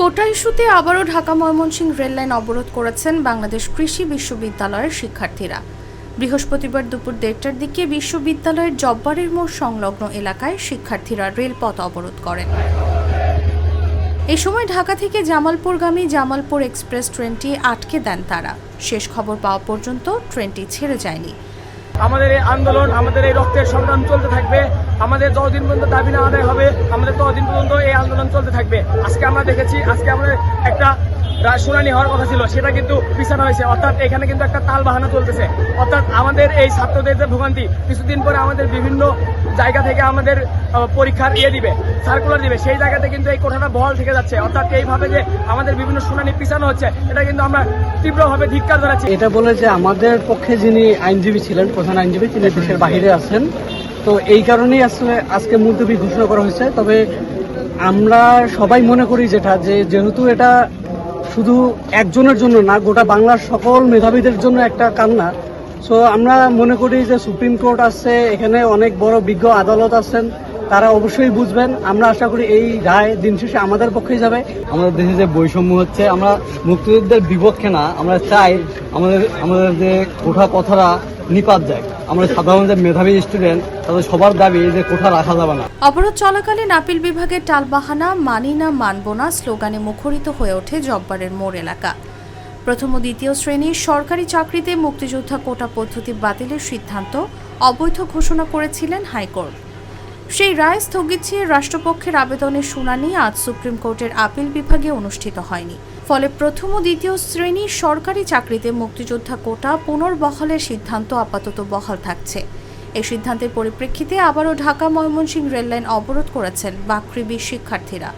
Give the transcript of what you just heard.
কোটা ইস্যুতে আবারও ঢাকা ময়মনসিংহ রেললাইন অবরোধ করেছেন বাংলাদেশ কৃষি বিশ্ববিদ্যালয়ের শিক্ষার্থীরা। বৃহস্পতিবার দুপুর দেড়টার দিকে বিশ্ববিদ্যালয়ের জব্বারের মোড় সংলগ্ন এলাকায় শিক্ষার্থীরা রেলপথ অবরোধ করেন। এই সময় ঢাকা থেকে জামালপুরগামী জামালপুর এক্সপ্রেস ট্রেনটি আটকে দেন তারা। শেষ খবর পাওয়া পর্যন্ত ট্রেনটি ছেড়ে যায়নি। আমাদের এই আন্দোলন, আমাদের এই রক্তের সংগ্রাম চলতে থাকবে। আমাদের যতদিন পর্যন্ত দাবি না আদায় হবে, আমাদের ততদিন পর্যন্ত এই আন্দোলন চলতে থাকবে। আজকে আমরা দেখেছি, আজকে আমাদের একটা শুনানি হওয়ার কথা ছিল, সেটা কিন্তু পিছানো হয়েছে। অর্থাৎ এখানে কিন্তু একটা তাল বাহানা চলতেছে। অর্থাৎ আমাদের এই ছাত্রদের যে ভোগান্তি, কিছুদিন পরে আমাদের বিভিন্ন জায়গা থেকে আমাদের পরীক্ষার ইয়ে দিবে সার্কুলার দিবে। সেই জায়গাতে কিন্তু এই কোঠাটা বহাল থেকে যাচ্ছে। অর্থাৎ এইভাবে যে আমাদের বিভিন্ন শুনানি পিছানো হচ্ছে, এটা কিন্তু আমরা তীব্রভাবে ধিক্কার জানাচ্ছি। এটা বলে যে আমাদের পক্ষে যিনি আইনজীবী ছিলেন, প্রধান আইনজীবী, তিনি দেশের বাহিরে আছেন। তো এই কারণেই আসলে আজকে মুলতবি ঘোষণা করা হয়েছে। তবে আমরা সবাই মনে করি যেটা, যে যেহেতু এটা শুধু একজনের জন্য না, গোটা বাংলার সকল মেধাবীদের জন্য একটা কান্না। সো আমরা মনে করি যে সুপ্রিম কোর্ট আছে, এখানে অনেক বড় বিজ্ঞ আদালত আছেন। তারা অবশ্যই বুঝবেন। আমরা আশা করি এই রায় দিন শেষে আমাদের পক্ষেই যাবে। আমাদের দেশে যে বৈষম্য হচ্ছে আমরা মুক্তিযুদ্ধের বিপক্ষে না আমরা চাই আমাদের আমাদের যে কোঠা কথারা নিপাত যায়। আমরা সাধারণ যে মেধাবী স্টুডেন্ট তাদের সবার দাবি যে কোঠা রাখা যাবে না। অবরোধ চলাকালীন আপিল বিভাগের টালবাহানা মানি না মানব না স্লোগানে মুখরিত হয়ে ওঠে জব্বারের মোড় এলাকা। প্রথম ও দ্বিতীয় শ্রেণির সরকারি চাকরিতে মুক্তিযোদ্ধা কোটা পদ্ধতি বাতিলের সিদ্ধান্ত অবৈধ ঘোষণা করেছিলেন হাইকোর্ট। সেই রায় স্থগিত চেয়ে রাষ্ট্রপক্ষের আবেদনের শুনানি আজ সুপ্রিম কোর্টের আপিল বিভাগে অনুষ্ঠিত হয়নি। ফলে প্রথম ও দ্বিতীয় শ্রেণির সরকারি চাকরিতে মুক্তিযোদ্ধা কোটা পুনর্বহালের সিদ্ধান্ত আপাতত বহাল থাকছে। এই সিদ্ধান্তের পরিপ্রেক্ষিতে আবারও ঢাকা ময়মনসিংহ রেললাইন অবরোধ করেছেন বাকৃবি শিক্ষার্থীরা।